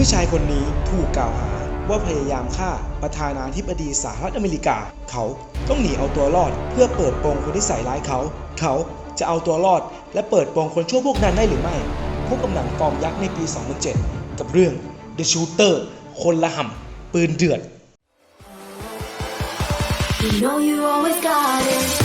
ผู้ชายคนนี้ถูกกล่าวหาว่าพยายามฆ่าประธานาธิบดีสหรัฐอเมริกา เขาต้องหนีเอาตัวรอดเพื่อเปิดโปงคนที่ใส่ร้ายเขา เขาจะเอาตัวรอดและเปิดโปงคนชั่วพวกนั้นได้หรือไม่พวกกำลังฟอร์มยักษ์ในปี 2007 กับเรื่อง The Shooter คนละห่ำปืนเดือด You know you always got it.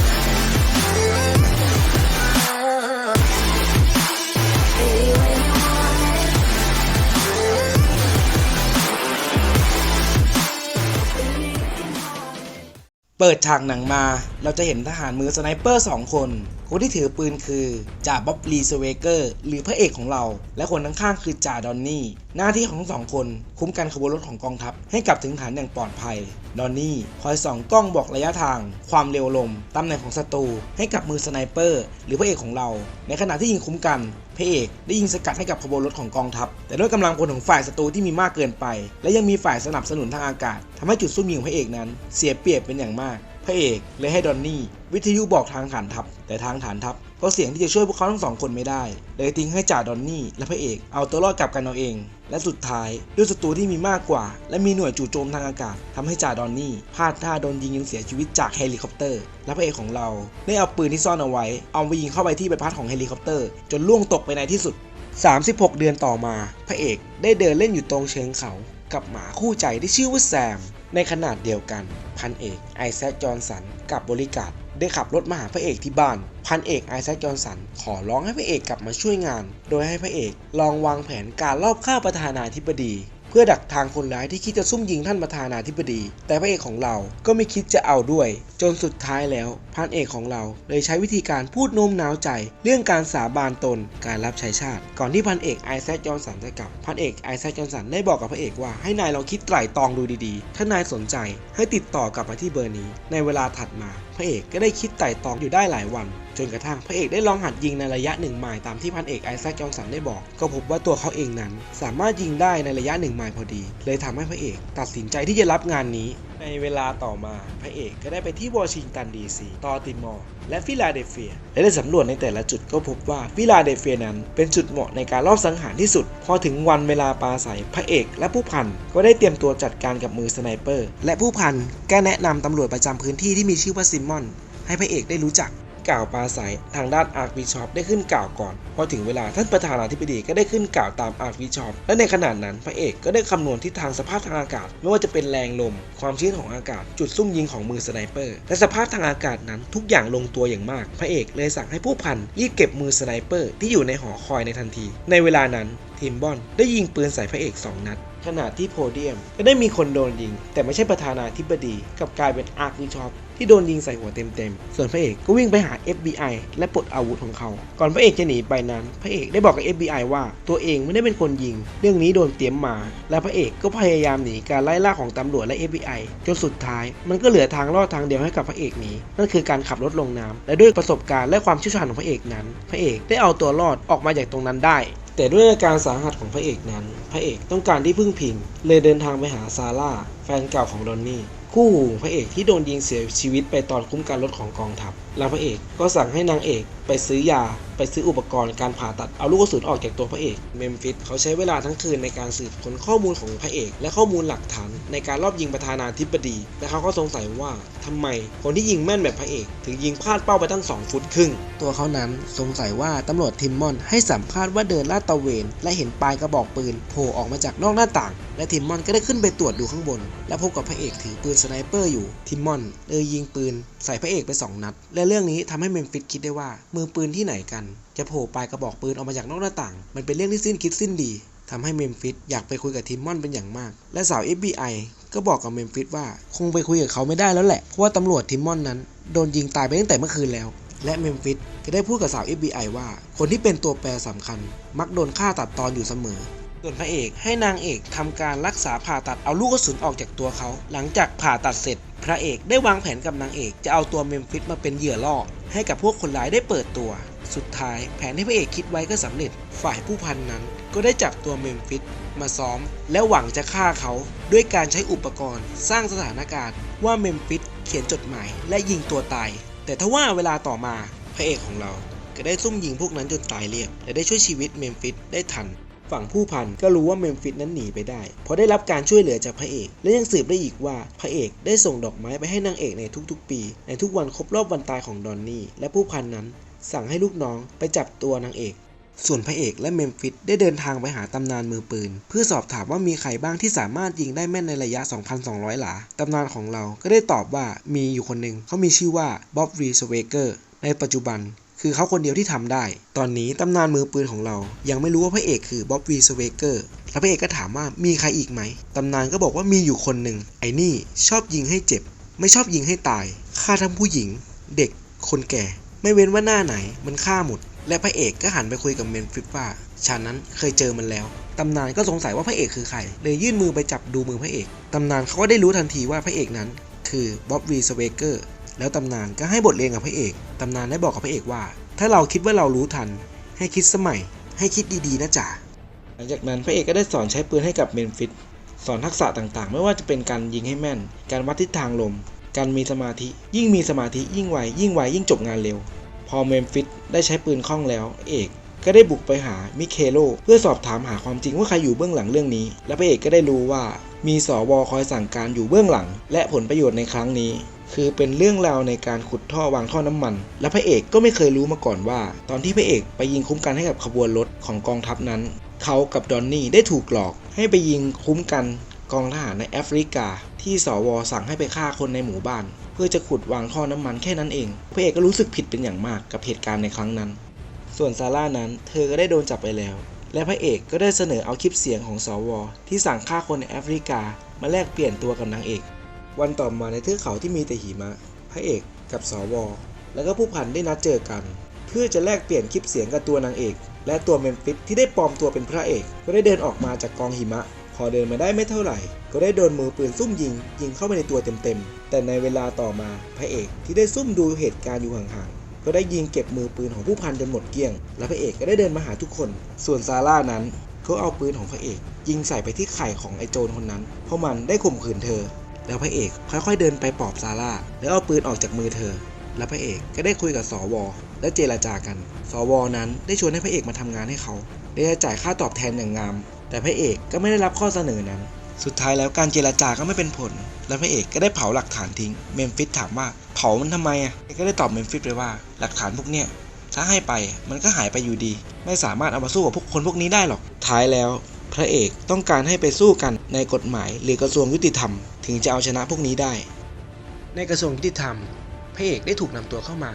เปิดฉากหนังมา เราจะเห็นทหารมือสไนเปอร์สองคน คนที่ถือปืนคือจ่าบ๊อบลีสเวเกอร์หรือพระเอกของเรา และคนข้างๆคือจ่าดอนนี่ หน้าที่ของทั้งสองคนคุ้มกันขบวนรถของกองทัพ ให้กลับถึงฐานอย่างปลอดภัย ดอนนี่คอยส่องกล้องบอกระยะทาง ความเร็วลมตำแหน่งของศัตรูให้กับมือสไนเปอร์ หรือพระเอกของเรา ในขณะที่ยิงคุ้มกันพระเอกได้ยิงสกัดให้กับขบวนรถของกองทัพ แต่ด้วยกำลังพลของฝ่ายศัตรูที่มีมากเกินไป และยังมีฝ่ายสนับสนุนทางอากาศทำให้จุดซุ่มยิงของพระเอกนั้น เสียเปรียบเป็นอย่างมาก พระเอกเลยให้ดอนนี่ วิทยุบอกทางฐานทัพ แต่ทางฐานทัพก็เสียงที่จะช่วยพวกเขาทั้งสองคนไม่ได้ เลยทิ้งให้จ่าดอนนี่และพระเอกเอาตัวรอดกลับกันเอาเอง และสุดท้ายด้วยศัตรูที่มีมากกว่า และมีหน่วยจู่โจมทางอากาศทำให้จ่าดอนนี่พลาดท่าโดนยิงจนเสียชีวิตจากเฮลิคอปเตอร์ และพระเอกของเราได้เอาปืนที่ซ่อนเอาไว้ เอาไปยิงเข้าไปที่ใบพัดของเฮลิคอปเตอร์จนล่วงตกไปในที่สุด 36 เดือนต่อมา พระเอกได้เดินเล่นอยู่ตรงเชิงเขา กับหมาคู่ใจที่ชื่อว่าแซม ในขนาดเดียวกัน พันเอกไอแซคจอห์นสันกับบริการได้ขับรถมาหาพระเอกที่บ้าน พันเอกไอแซคจอห์นสันขอร้องให้พระเอกกลับมาช่วยงาน โดยให้พระเอกลองวางแผนการลอบฆ่าประธานาธิบดี พื่อดักทางคนร้ายที่คิดจะซุ่มยิงท่านประธานาธิบดี แต่พระเอกของเราก็ไม่คิดจะเอาด้วย จนสุดท้ายแล้วพันเอกของเราเลยใช้วิธีการพูดโน้มน้าวใจ เรื่องการสาบานตนการรับใช้ชาติ ก่อนที่พันเอกไอแซคจอห์นสันจะกลับพันเอกไอแซคจอห์นสันได้บอกกับพระเอกว่าให้นายลองคิดไตร่ตรองดูดีๆ ถ้านายสนใจให้ติดต่อกลับมาที่เบอร์นี้ ในเวลาถัดมา พระเอกก็ได้คิดไต่ตองอยู่ได้หลายวัน จนกระทั่งพระเอกได้ลองหัดยิงในระยะหนึ่งไมล์ตามที่พันเอกไอแซคจอห์นสันได้บอก ก็พบว่าตัวเขาเองนั้น สามารถยิงได้ในระยะหนึ่งไมล์พอดี เลยทำให้พระเอก ตัดสินใจที่จะรับงานนี้ ในเวลาต่อมาพระเอกก็ได้ไปที่วอชิงตันดีซีตอติมอร์ และฟิลาเดลเฟีย และได้สำรวจในแต่ละจุดก็พบว่าฟิลาเดลเฟียนั้นเป็นจุดเหมาะในการลอบสังหารที่สุด พอถึงวันเวลาปาศัยพระเอกและผู้พันก็ได้เตรียมตัวจัดการกับมือสไนเปอร์ และผู้พันก็แนะนำตำรวจประจำพื้นที่ที่มีชื่อว่าซิมมอนให้พระเอกได้รู้จัก กล่าวปราศัยทางด้านอาร์คบิชอปได้ขึ้นกล่าวก่อน พอถึงเวลาท่านประธานาธิบดีก็ได้ขึ้นกล่าวตามอาร์คบิชอปและในขณะนั้นพระเอกก็ได้คำนวณทิศทางสภาพทางอากาศ ไม่ว่าจะเป็นแรงลม ความชื้นของอากาศ จุดซุ่มยิงของมือสไนเปอร์ และสภาพทางอากาศนั้นทุกอย่างลงตัวอย่างมาก พระเอกเลยสั่งให้ผู้พันรีบเก็บมือสไนเปอร์ที่อยู่ในหอคอยในทันที ในเวลานั้นทีมบอนได้ยิงปืนใส่พระเอกสองนัด ขณะที่โพเดียมก็ได้มีคนโดนยิง แต่ไม่ใช่ประธานาธิบดีกับกลายเป็นอาร์ควิชอปที่โดนยิงใส่หัวเต็มๆ ส่วนพระเอกก็วิ่งไปหา FBI และปลดอาวุธของเขา ก่อนพระเอกจะหนีไปนั้น พระเอกได้บอกกับ FBI ว่าตัวเองไม่ได้เป็นคนยิง เรื่องนี้โดนเตรียมมา และพระเอกก็พยายามหนีการไล่ล่าของตำรวจและ FBI จนสุดท้าย มันก็เหลือทางรอดทางเดียวให้กับพระเอกหนีนั่นคือการขับรถลงน้ำและด้วยประสบการณ์และความเชี่ยวชาญของพระเอกนั้น พระเอกได้เอาตัวรอดออกมาจากตรงนั้นได้ แต่ด้วยอาการสาหัสของพระเอกนั้น พระเอกต้องการที่พึ่งพิง เลยเดินทางไปหาซาร่า แฟนเก่าของดอนนี่ คู่หูพระเอกที่โดนยิงเสียชีวิตไปตอนคุ้มกันรถของกองทัพ แล้วพระเอกก็สั่งให้นางเอกไปซื้อยาไปซื้ออุปกรณ์การผ่าตัดเอาลูกกระสุนออกจากตัวพระเอกเมมฟิสเขาใช้เวลาทั้งคืนในการสืบค้นข้อมูลของพระเอก และข้อมูลหลักฐานในการลอบยิงประธานาธิบดี และเขาก็สงสัยว่าทำไมคนที่ยิงแม่นแบบพระเอก ถึงยิงพลาดเป้าไปตั้ง 2 ฟุตครึ่ง ตัวเขานั้นสงสัยว่าตำรวจทิมมอนให้สัมภาษณ์ว่าเดินลาดตระเวน และเห็นปลายกระบอกปืนโผล่ออกมาจากนอกหน้าต่าง และทิมมอนก็ได้ขึ้นไปตรวจดูข้างบน และพบกับพระเอกถือปืนสไนเปอร์อยู่ทิมมอนเลยยิงปืน ใส่พระเอกไปสองนัด และเรื่องนี้ทำให้เมมฟิสคิดได้ว่า มือปืนที่ไหนกัน จะโผล่ปลายกระบอกปืนออกมาจากนอกหน้าต่าง มันเป็นเรื่องที่สิ้นคิดสิ้นดีทำให้เมมฟิสอยากไปคุยกับทิมมอนเป็นอย่างมาก และสาว FBI ก็บอกกับเมมฟิสว่าคงไปคุยกับเขาไม่ได้แล้วแหละ เพราะว่าตำรวจทิมมอนนั้นโดนยิงตายไปตั้งแต่เมื่อคืนแล้ว และเมมฟิสก็ได้พูดกับสาว FBI ว่า คนที่เป็นตัวแปรสำคัญ มักโดนฆ่าตัดตอนอยู่เสมอส่วนพระเอกให้นางเอกทำการรักษาผ่าตัดเอาลูกกระสุนออกจากตัวเขา หลังจากผ่าตัดเสร็จ พระเอกได้วางแผนกับนางเอกจะเอาตัวเมมฟิสมาเป็นเหยื่อล่อ ให้กับพวกคนร้ายได้เปิดตัว สุดท้ายแผนที่พระเอกคิดไว้ก็สำเร็จ ฝ่ายผู้พันนั้น ก็ได้จับตัวเมมฟิสมาซ้อม และหวังจะฆ่าเขาด้วยการใช้อุปกรณ์ สร้างสถานการณ์ว่าเมมฟิสเขียนจดหมายและยิงตัวตาย แต่ทว่าเวลาต่อมาพระเอกของเรา ก็ได้ซุ่มยิงพวกนั้นจนตายเรียบและได้ช่วยชีวิตเมมฟิสได้ทัน ฝั่งผู้พันก็รู้ว่าเมมฟิสนั้นหนีไปได้ เพราะได้รับการช่วยเหลือจากพระเอก และยังสืบได้อีกว่าพระเอกได้ส่งดอกไม้ไปให้นางเอกในทุกๆ ปี ในทุกวันครบรอบวันตายของดอนนี่และผู้พันนั้น สั่งให้ลูกน้องไปจับตัวนางเอกส่วนพระเอกและเมมฟิสได้เดินทางไปหาตำนานมือปืน เพื่อสอบถามว่ามีใครบ้างที่สามารถยิงได้แม่นในระยะ 2,200 หลา ตำนานของเราก็ได้ตอบว่ามีอยู่คนหนึ่งเขามีชื่อว่าบ๊อบวีสเวเกอร์ ในปัจจุบัน คือเขาคนเดียวที่ทำได้ ตอนนี้ตำนานมือปืนของเรา ยังไม่รู้ว่าพระเอกคือบ๊อบวีสเวเกอร์แล้วพระเอกก็ถามว่ามีใครอีกไหมตำนานก็บอกว่ามีอยู่คนหนึ่งไอ้นี่ชอบยิงให้เจ็บ ไม่ชอบยิงให้ตายฆ่าทั้งผู้หญิง เด็ก คนแก่ ไม่เว้นว่าหน้าไหนมันฆ่าหมด และพระเอกก็หันไปคุยกับเมนฟิสว่าฉันนั้นเคยเจอมันแล้วตำนานก็สงสัยว่าพระเอกคือใครเลยยื่นมือไปจับดูมือพระเอกตำนานเขาก็ได้รู้ทันทีว่าพระเอกนั้น คือบ๊อบวีสเวเกอร์ แล้วตำนานก็ให้บทเรียนกับพระเอก ตำนานได้บอกกับพระเอกว่า ถ้าเราคิดว่าเรารู้ทัน ให้คิดสมัย ให้คิดดีๆนะจ๊ะหลังจากนั้นพระเอกก็ได้สอนใช้ปืนให้กับเมนฟิสสอนทักษะต่างๆ ไม่ว่าจะเป็นการยิงให้แม่น การวัดทิศทางลม การมีสมาธิ ยิ่งมีสมาธิยิ่งไว ยิ่งไวยิ่งจบงานเร็ว พอเมมฟิสได้ใช้ปืนคล่องแล้ว เอกก็ได้บุกไปหามิเคโล เพื่อสอบถามหาความจริงว่าใครอยู่เบื้องหลังเรื่องนี้ และพระเอกก็ได้รู้ว่ามีสวคอยสั่งการอยู่เบื้องหลัง และผลประโยชน์ในครั้งนี้ คือเป็นเรื่องราวในการขุดท่อวางท่อน้ำมัน และพระเอกก็ไม่เคยรู้มาก่อนว่า ตอนที่พระเอกไปยิงคุ้มกันให้กับขบวนรถของกองทัพนั้น เขากับดอนนี่ได้ถูกหลอกให้ไปยิงคุ้มกันกองทหารในแอฟริกา ที่สวสั่งให้ไปฆ่าคนในหมู่บ้าน เพื่อจะขุดวางท่อน้ำมันแค่นั้นเองพระเอกก็รู้สึกผิดเป็นอย่างมากกับเหตุการณ์ในครั้งนั้น ส่วนซาร่านั้นเธอก็ได้โดนจับไปแล้วและพระเอกก็ได้เสนอเอาคลิปเสียงของสว ที่สั่งฆ่าคนในแอฟริกา มาแลกเปลี่ยนตัวกับนางเอก วันต่อมาในเทือกเขาที่มีแต่หิมะ พระเอกกับสว แล้วก็ผู้พันได้นัดเจอกัน เพื่อจะแลกเปลี่ยนคลิปเสียงกับตัวนางเอก และตัวเมมฟิสที่ได้ปลอมตัวเป็นพระเอก ก็ได้เดินออกมาจากกองหิมะ พอเดินมาได้ไม่เท่าไหร่ ก็ได้โดนมือปืนซุ่มยิง ยิงเข้าไปในตัวเต็มๆ แต่ในเวลาต่อมาพระเอกที่ได้ซุ่มดูเหตุการณ์อยู่ห่างๆ ก็ได้ยิงเก็บมือปืนของผู้พันจนหมดเกลี้ยง และพระเอกก็ได้เดินมาหาทุกคน ส่วนซาร่านั้นเขาเอาปืนของพระเอก ยิงใส่ไปที่ไข่ของไอ้โจรคนนั้น เพราะมันได้ข่มขืนเธอ แล้วพระเอกค่อยๆเดินไปปลอบซาร่าแล้วเอาปืนออกจากมือเธอ และพระเอกก็ได้คุยกับสวและเจรจากัน สวนั้นได้ชวนให้พระเอกมาทำงานให้เขาได้จ่ายค่าตอบแทนอย่างงาม แต่พระเอกก็ไม่ได้รับข้อเสนอนั้น สุดท้ายแล้วการเจรจาก็ไม่เป็นผล และพระเอกก็ได้เผาหลักฐานทิ้ง เมมฟิสถามว่าเผามันทำไมอะก็ได้ตอบเมมฟิสไปว่าหลักฐานพวกเนี้ยถ้าให้ไปมันก็หายไปอยู่ดี ไม่สามารถเอามาสู้กับพวกคนพวกนี้ได้หรอกท้ายแล้ว พระเอกต้องการให้ไปสู้กันในกฎหมายหรือกระทรวงยุติธรรม ถึงจะเอาชนะพวกนี้ได้ ในกระทรวงยุติธรรม พระเอกได้ถูกนำตัวเข้ามา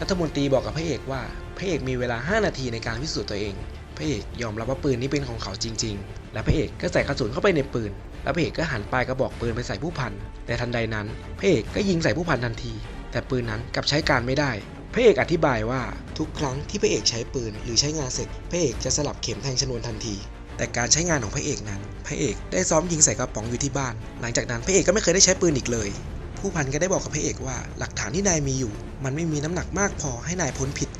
รัฐมนตรีบอกกับพระเอกว่า พระเอกมีเวลา 5 นาทีในการพิสูจน์ตัวเอง พระเอกยอมรับว่าปืนนี้เป็นของเขาจริง ๆ และพระเอกก็ใส่กระสุนเข้าไปในปืน แล้วพระเอกก็หันปลายกระบอกปืนไปใส่ผู้พัน แต่ทันใดนั้น พระเอกก็ยิงใส่ผู้พันทันที แต่ปืนนั้นกลับใช้การไม่ได้ พระเอกอธิบายว่าทุกครั้งที่พระเอกใช้ปืนหรือใช้งานเสร็จ พระเอกจะสลับเข็มแทงชนวนทันที แต่การใช้งานของพระเอกนั้น พระเอกได้ซ้อมยิงใส่กระป๋องอยู่ที่บ้าน หลังจากนั้นพระเอกก็ไม่เคยได้ใช้ปืนอีกเลย ผู้พันก็ได้บอกกับพระเอกว่า หลักฐานที่นายมีอยู่ มันไม่มีน้ำหนักมากพอให้นายพ้นผิด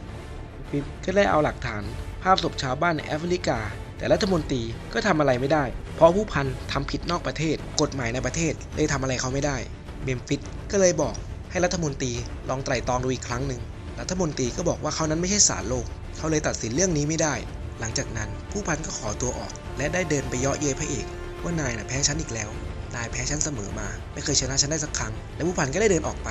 ฟิปก็ได้เอาหลักฐาน ภาพศพชาวบ้านในแอฟริกา แต่รัฐมนตรีก็ทำอะไรไม่ได้ เพราะผู้พันทำผิดนอกประเทศ กฎหมายในประเทศเลยทำอะไรเขาไม่ได้เมมฟิสก็เลยบอกให้รัฐมนตรีลองไตร่ตรองดูอีกครั้งหนึ่งรัฐมนตรีก็บอกว่าเขานั้นไม่ใช่ศาลโลก เขาเลยตัดสินเรื่องนี้ไม่ได้ หลังจากนั้นผู้พันก็ขอตัวออก และได้เดินไปเยาะเย้ยพระเอก ว่านายน่ะแพ้ฉันอีกแล้ว นายแพ้ฉันเสมอมา ไม่เคยชนะฉันได้สักครั้ง และผู้พันก็ได้เดินออกไป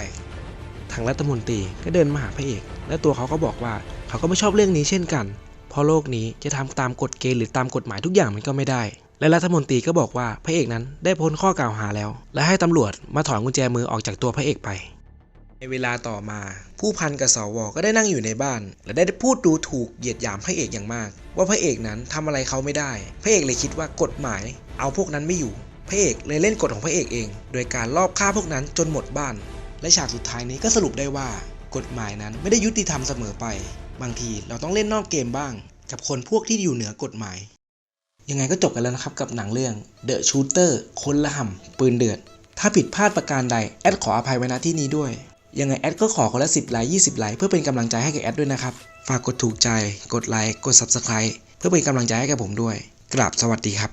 ทางรัฐมนตรีก็เดินมาหาพระเอก และตัวเขาก็บอกว่าเขาก็ไม่ชอบเรื่องนี้เช่นกัน เพราะโลกนี้จะทำตามกฎเกณฑ์หรือตามกฎหมายทุกอย่างมันก็ไม่ได้ และรัฐมนตรีก็บอกว่าพระเอกนั้นได้พ้นข้อกล่าวหาแล้ว และให้ตำรวจมาถอนกุญแจมือออกจากตัวพระเอกไป ในเวลาต่อมา ผู้พันกับสวก็ได้นั่งอยู่ในบ้าน และได้พูดดูถูกเหยียดหยามพระเอกอย่างมาก ว่าพระเอกนั้นทำอะไรเขาไม่ได้ พระเอกเลยคิดว่ากฎหมาย เอาพวกนั้นไม่อยู่ พระเอกเลยเล่นกฎของพระเอกเอง โดยการลอบฆ่าพวกนั้นจนหมดบ้าน และฉากสุดท้ายนี้ก็สรุปได้ว่า กฎหมายนั้นไม่ได้ยุติธรรมเสมอไป บางทีเราต้องเล่นนอกเกมบ้าง กับคนพวกที่อยู่เหนือกฎหมาย ยังไงก็จบกันแล้วนะครับกับหนังเรื่อง The Shooter คนละห่ำปืนเดือด ถ้าผิดพลาดประการใดแอดขออภัยไว้ณที่นี้ด้วย ยังไงแอดก็ขอคนละ10ไลค์20ไลค์เพื่อเป็นกำลังใจให้กับแอดด้วยนะครับ ฝากกดถูกใจ กดไลค์ กด Subscribe เพื่อเป็นกำลังใจให้กับผมด้วย กราบสวัสดีครับ